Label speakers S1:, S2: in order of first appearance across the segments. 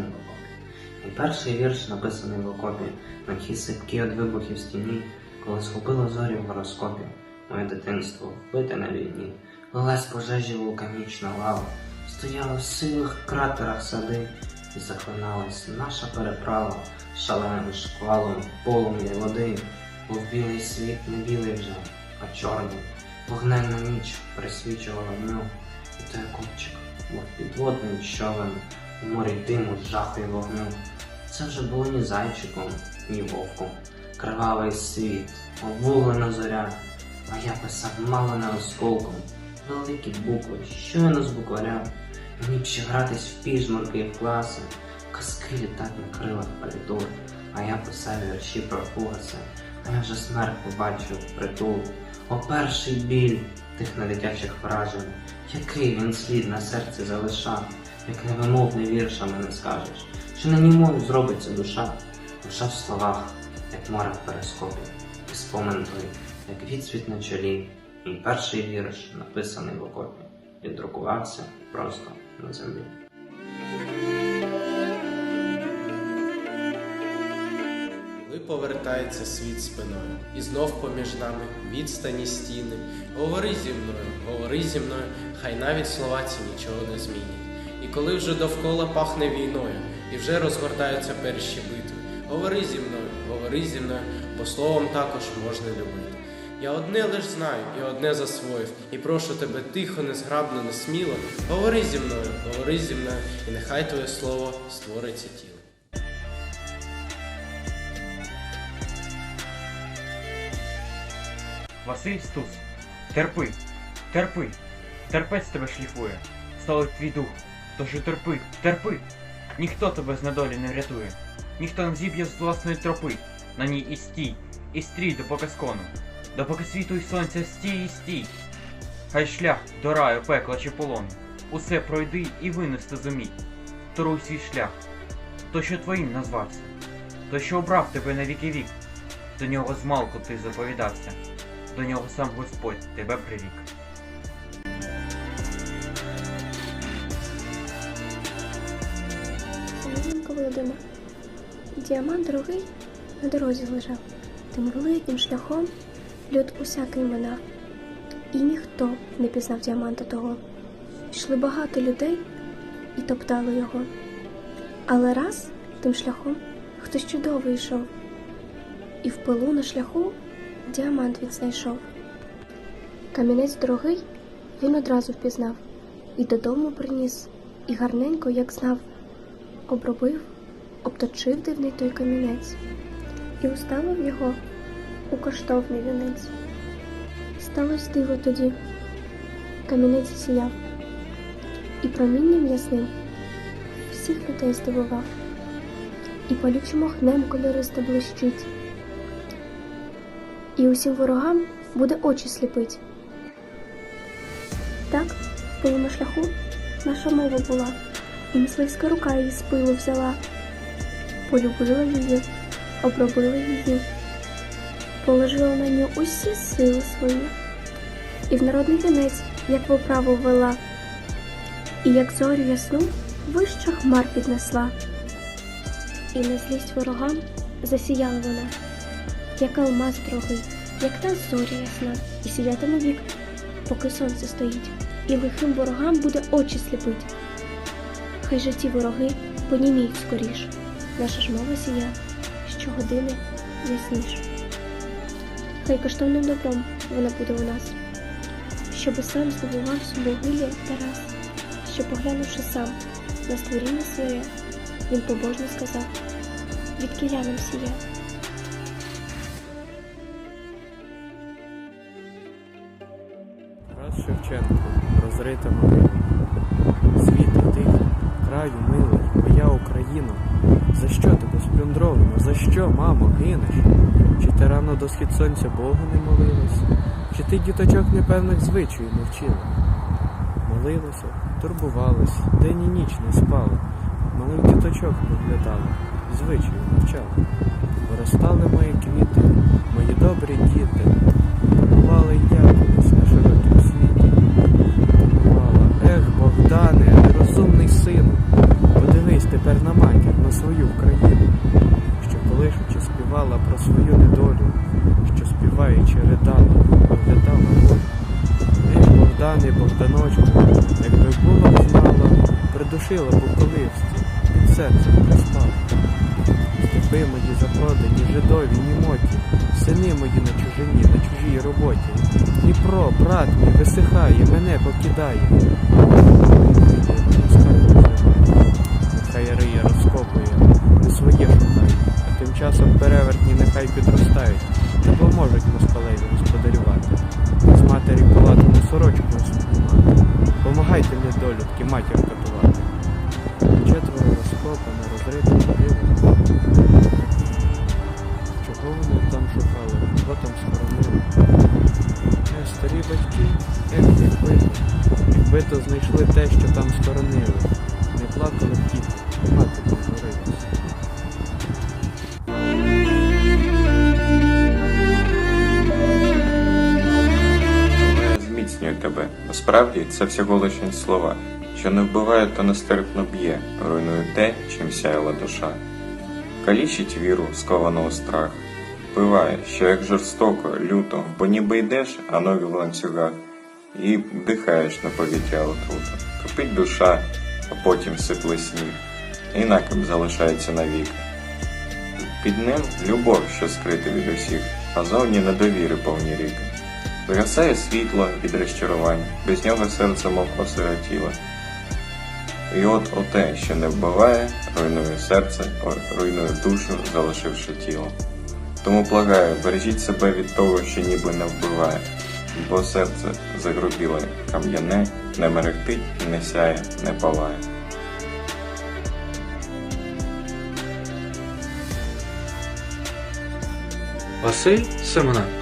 S1: окопі. І перший вірш написаний в окопі, на тій сипкій від вибухів стіні, коли схопило зорі в гороскопі. Моє дитинство вбите на війні, лилась пожежі вулканічна лава, стояла в сивих кратерах сади, і захлиналась наша переправа шаленим шквалом полум'я води, був білий світ не білий вже, а чорний, вогненна ніч присвічувала дню, і той копчик, мов підводний човен, у морі диму, жаху й вогню. Це вже було ні зайчиком, ні вовком, кривавий світ, обвуглена зоря, а я писав мало не осколком, великі букви, щойно з букваря, мені б ще гратись в піжмурки і в класи, казки літать на крилах політур, а я писав вірші про фугаси, а я вже смерть побачив притул. О перший біль тих недитячих вражень, який він слід на серці залишав, як невимовний віршами не скажеш, що на німою зробиться душа, душа в словах, як море в перископі, і спомин той, як відсвіт на чолі, мій перший вірш, написаний в окопі, віддрукувався просто на землі.
S2: Повертається світ спиною, і знов поміж нами відстані стіни. Говори зі мною, говори зі мною, хай навіть слова ці нічого не змінять. І коли вже довкола пахне війною, і вже розгортаються перші битви, говори зі мною, говори зі мною, бо словом також можна любити. Я одне лиш знаю і одне засвоїв, і прошу тебе тихо, незграбно, несміло, говори зі мною, говори зі мною, і нехай твоє слово створиться тіло.
S3: Василь Стус, терпи, терпи, терпець тебе шліфує, сталить твій дух, тож терпи, терпи, ніхто тебе з недолі не врятує, ніхто не зіб'є з власної тропи, на ній і стій, і стрій допоки скону, допоки світу і сонця стій і стій. Хай шлях до раю, пекла чи полону, усе пройди і винести зумій, торуй свій шлях, то що твоїм назвався, то що обрав тебе на віки вік, до нього змалку ти заповідався. До нього сам Господь тебе привік.
S4: Семененко Діамант дорогий на дорозі лежав, тим великим шляхом люд усякий минав. І ніхто не пізнав діаманта того. Йшли багато людей і топтали його. Але раз тим шляхом хтось чудовий йшов, і в пилу на шляху діамант він знайшов. Камінець дорогий він одразу впізнав, і додому приніс, і гарненько, як знав, обробив, обточив дивний той камінець і уставив його у коштовний вінець. Сталось диво тоді, камінець сіяв, і промінням ясним всіх людей здивував, і палючим огнем кольористо блищить, і усім ворогам буде очі сліпить. Так, в на шляху наша мова була, і мисливська рука її з пилу взяла, полюбила її, обробила її, положила на нього усі сили свої, і в народний вінець, як в оправу ввела, і як зорю ясну вища хмар піднесла, і на злість ворогам засіяла вона, як алмаз дорогий, як та зоря ясна, і сіятиме вік, поки сонце стоїть, і лихим ворогам буде очі сліпить. Хай же ті вороги поніміють скоріш, наша ж мова сія, щогодини ясніш. Хай коштовним добром вона буде у нас, щоби сам здобувався могилі Тарас, що поглянувши сам на створіння своє, він побожно сказав, від кілянам сія.
S5: Тарас Шевченко, розрита могила. Світи ти, краю милий, тебе? За що, мамо, гинеш? Чи ти рано до схід сонця Богу не молилась? Чи ти діточок непевних звичаїв не? Молилася, турбувалась, день і ніч не спала, малих діточок доглядала, звичаїв навчала. Виростали мої квіти, мої добрі діти, бували я свою недолю, що співаючи ридала, оглядала волю. Ех, Богдане, Богданочку, якби була б знала, придушила коливстві, під серцем приспала. Степи мої запродані, жидові, німоті, сини мої на чужині, на чужій роботі. Дніпро, брат мій, висихає, мене покидає. Нехай риє розкопує, не своє шукає, часом перевертні нехай підростають, допоможуть москалеві господарювати. З матері палатну сорочку знімати. Помагайте недолюдки матір катувати. Четверо розкопано, розрито могили. Чого вони там шукали? Кого там схоронили? Е, старі батьки, ех, якби, якби то знайшли те, що там схоронили. Не плакали
S6: тебе. Насправді це всього лише слова, що не вбиває, то нестерпно б'є, руйнує те, чим сяяла душа. Калічить віру, скованого страх, вбиває, що як жорстоко, люто, бо ніби йдеш, а нові в ланцюгах, і дихаєш на повітря отруту. Кипить душа, а потім сипле сніг, і накип залишається навік. Під ним любов, що скрита від усіх, а зовні недовіри повні ріки. Згасає світло від розчарувань, без нього серце мов осиротіло. І от оте, що не вбиває, руйнує серце, руйнує душу, залишивши тіло. Тому благаю, бережіть себе від того, що ніби не вбиває, бо серце загрубіле, кам'яне, не мерехтить, не сяє, не палає.
S7: Василь Семененко,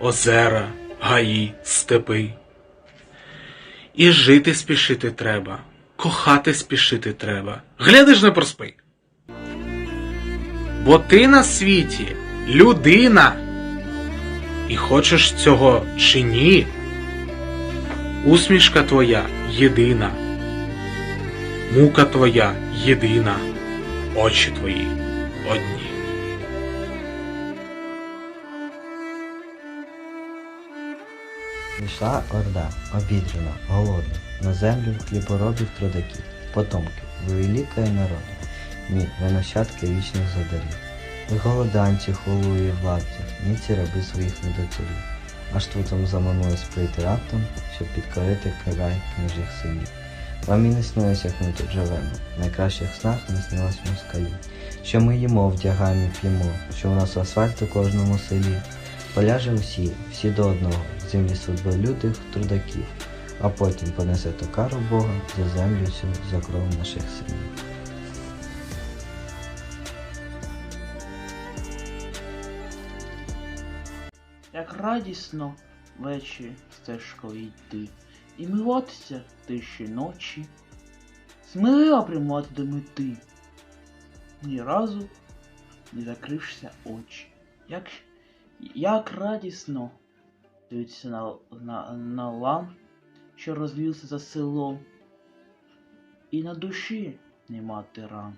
S7: Озера, гаї, степи. І жити спішити треба, кохати спішити треба. Глядиш не проспи. Бо ти на світі людина. І хочеш цього чи ні, усмішка твоя єдина, мука твоя єдина, очі твої одні.
S8: Йшла орда, обідрана, голодна, на землю хліборобів трудаків, потомків, великої народу, ні, ви нащадки вічних задарів. Ви голоданці, холуї владці, ні ці раби своїх недоцілів. Аж тут заманує прийти раптом, щоб підкорити край княжих синів. Вам і не снилося, як ми тут живемо. В найкращих снах не снилось москалі. Що ми їмо, вдягаємо п'ємо, що у нас асфальт у кожному селі. Поляже усі, всі до одного, в землі судьби лютих трудаків, а потім понесе то кару Бога за землю цю, за кров наших синів.
S9: Як радісно ввечері стежкою йти, і милуватися тиші ночі, сміливо приймати до мети, ні разу не закрившися очі. Як, як радісно дивитися на, на, на лан, що розвівся за селом, і на душі не мати ран,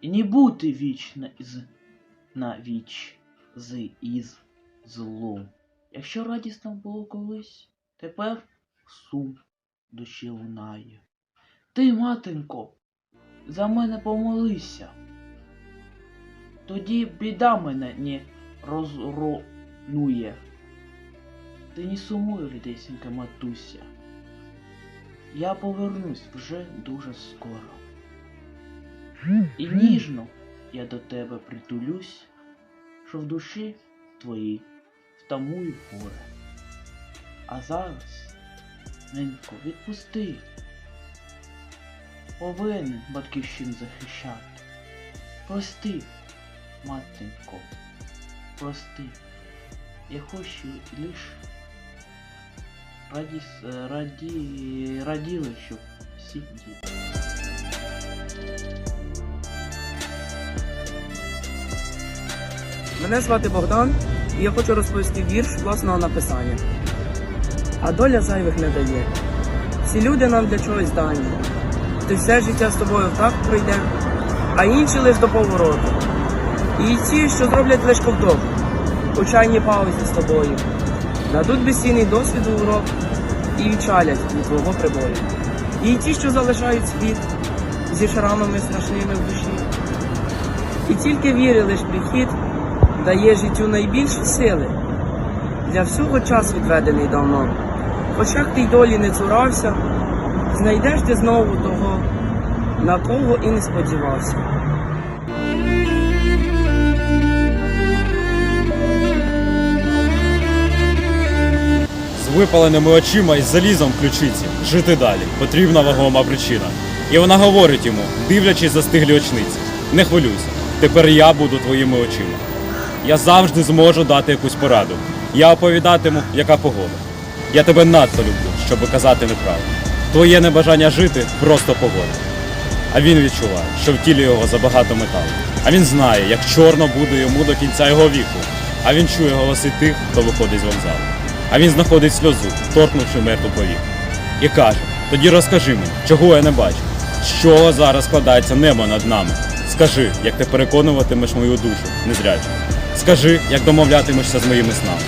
S9: і не бути вічно із на віч з із злом. Якщо радісно було колись, тепер сум душі лунає. Ти, матенько, за мене помолися. Тоді біда мене не розронує. Ти не сумуй, рідесенька матуся. Я повернусь вже дуже скоро. І ніжно я до тебе притулюсь, що в душі твоїй втамую горе. А зараз, ненько, відпусти. Повинен батьківщин захищати. Прости, матенько, прости. Я хочу лиш раді, раді, раділи, щоб всі діти.
S10: Мене звати Богдан, і я хочу розповісти вірш власного написання. А доля зайвих не дає. Всі люди нам для чогось дані. Ти все життя з тобою так пройде, а інші лиш до повороту. І ті, що зроблять лиш ковток, у паузі з тобою, дадуть безцінний досвід у урок і відчалять від твого прибою. І ті, що залишають світ зі шрамами страшними в душі. І тільки віри лиш прихід дає життю найбільші сили. Для всього час відведений давно. Хоч як ти й долі не цурався, знайдеш ти знову того, на кого і не сподівався.
S11: Випаленими очима і залізом ключиці. Жити далі. Потрібна вагома причина. І вона говорить йому, дивлячись застиглі очниці. Не хвилюйся, тепер я буду твоїми очима. Я завжди зможу дати якусь пораду. Я оповідатиму, яка погода. Я тебе надто люблю, щоб казати неправду. Твоє небажання жити просто погода. А він відчуває, що в тілі його забагато металу. А він знає, як чорно буде йому до кінця його віку. А він чує голоси тих, хто виходить з вокзалу. А він знаходить сльозу, торкнувши мертву повіку. І каже: тоді розкажи мені, чого я не бачу, чого зараз складається небо над нами. Скажи, як ти переконуватимеш мою душу, незрячу. Скажи, як домовлятимешся з моїми снами.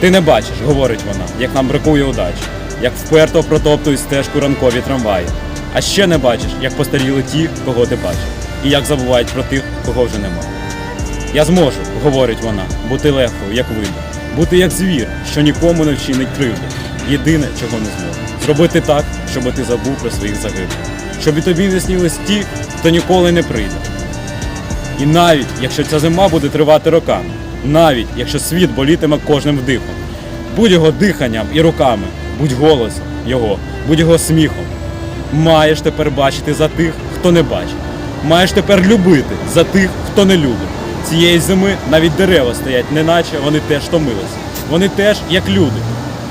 S11: Ти не бачиш, говорить вона, як нам бракує удачі, як вперто протоптують стежку ранкові трамваї. А ще не бачиш, як постаріли ті, кого ти бачив, і як забувають про тих, кого вже немає. Я зможу, говорить вона, бути легкою, як вийде, бути як звір, що нікому не вчинить кривди. Єдине, чого не зможу. Зробити так, щоб ти забув про своїх загиблих. Щоб і тобі не снілись ті, хто ніколи не прийде. І навіть якщо ця зима буде тривати роками, навіть якщо світ болітиме кожним вдихом, будь його диханням і руками, будь голосом його, будь його сміхом. Маєш тепер бачити за тих, хто не бачить. Маєш тепер любити за тих, хто не любить. Цієї зими навіть дерева стоять, неначе вони теж томилися. Вони теж як люди.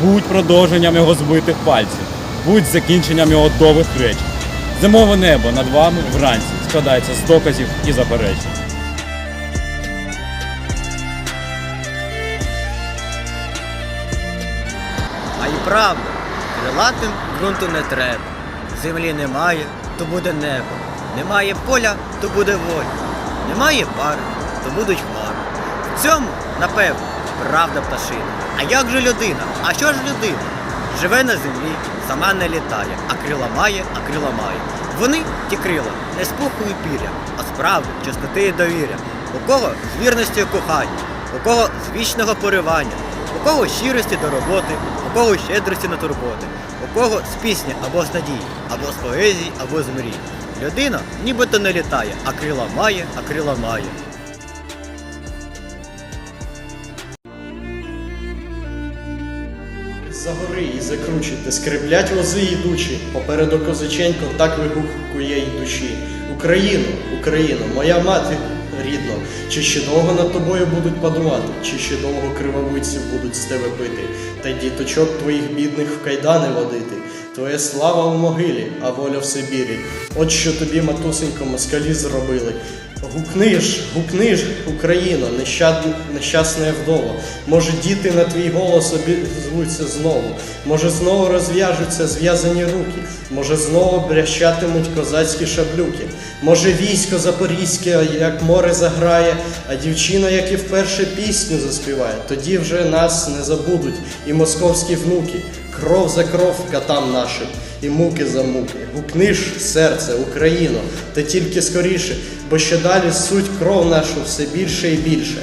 S11: Будь продовженням його збитих пальців, будь закінченням його довгих речень. Зимове небо над вами вранці складається з доказів і заперечень.
S12: А й правда, крилатим ґрунту не треба. Землі немає, то буде небо. Немає поля, то буде воля. Немає пари, то будуть хмари. В цьому, напевно, правда пташина. А як же людина? А що ж людина? Живе на землі, сама не літає, а крила має, а крила має. Вони, ті крила, не і піря, а з правди, чистоти і довіря. У кого з вірності кохання, у кого з вічного поривання, у кого щирості до роботи, у кого щедрості на турботи, у кого з пісні або з надії, або з поезії, або з мрій. Людина нібито не літає, а крила має, а крила має.
S2: За гори і закручити, скриблять вози ідучі, попереду козаченько так вигукує й душі. Україно, Україно, моя мати рідно, чи ще довго над тобою будуть падувати, чи ще довго кривавиців будуть з тебе пити, та й діточок твоїх бідних в кайдани водити. Твоя слава в могилі, а воля в Сибірі. От що тобі, матусенько, москалі зробили. Гукни ж, гукни ж, Україно, нещад... нещасна вдова. Може, діти на твій голос обізвуться знову. Може, знову розв'яжуться зв'язані руки. Може, знову брящатимуть козацькі шаблюки. Може, військо запорізьке, як море заграє, а дівчина, як і вперше пісню заспіває. Тоді вже нас не забудуть і московські внуки. Кров за кров катам нашим, і муки за муки. Гукни ж, серце, Україно, та тільки скоріше, бо ще далі суть кров нашу все більше і більше.